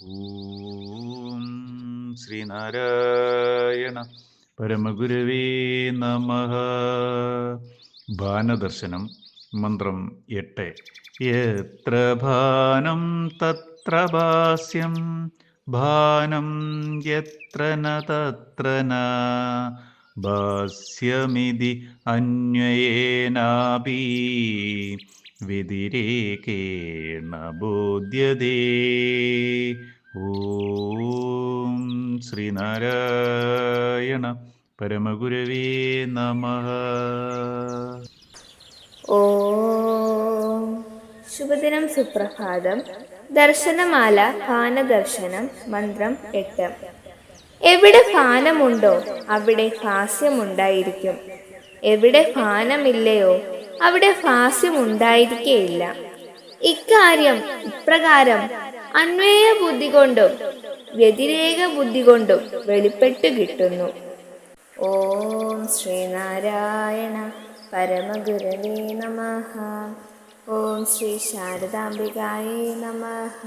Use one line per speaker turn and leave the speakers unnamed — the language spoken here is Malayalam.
ഓം ശ്രീനാരായണ പരമഗുരുവേ നമ. ഭാനദർശനം മന്ത്രം എട്ട്. എത്ര ഭാനം തത്ര ഭാസ്യം? ഭാനം യത്ര ന തത്ര ന? ഭാസ്യമിതി അന്വയേനാപി വ്യതിരേകേണ ബോധ്യതേ. ശ്രീനാരായണ പരമഗുരവേ നമ.
ഓം ശുഭദിനം സുപ്രഭാതം. ദർശനമാല ഫാനദർശനം മന്ത്രം എട്ട്. എവിടെ ഫാനമുണ്ടോ അവിടെ ഹാസ്യമുണ്ടായിരിക്കും. എവിടെ ഫാനമില്ലയോ അവിടെ ഹാസ്യമുണ്ടായിരിക്കേയില്ല. ഇക്കാര്യം ഇപ്രകാരം അന്വേയ ബുദ്ധി കൊണ്ടും വ്യതിരേക ബുദ്ധി കൊണ്ടും വെളിപ്പെട്ട് കിട്ടുന്നു. ഓം ശ്രീനാരായണ പരമഗുരവേ നമഃ. ഓം ശ്രീ ശാരദാംബികായേ നമഃ.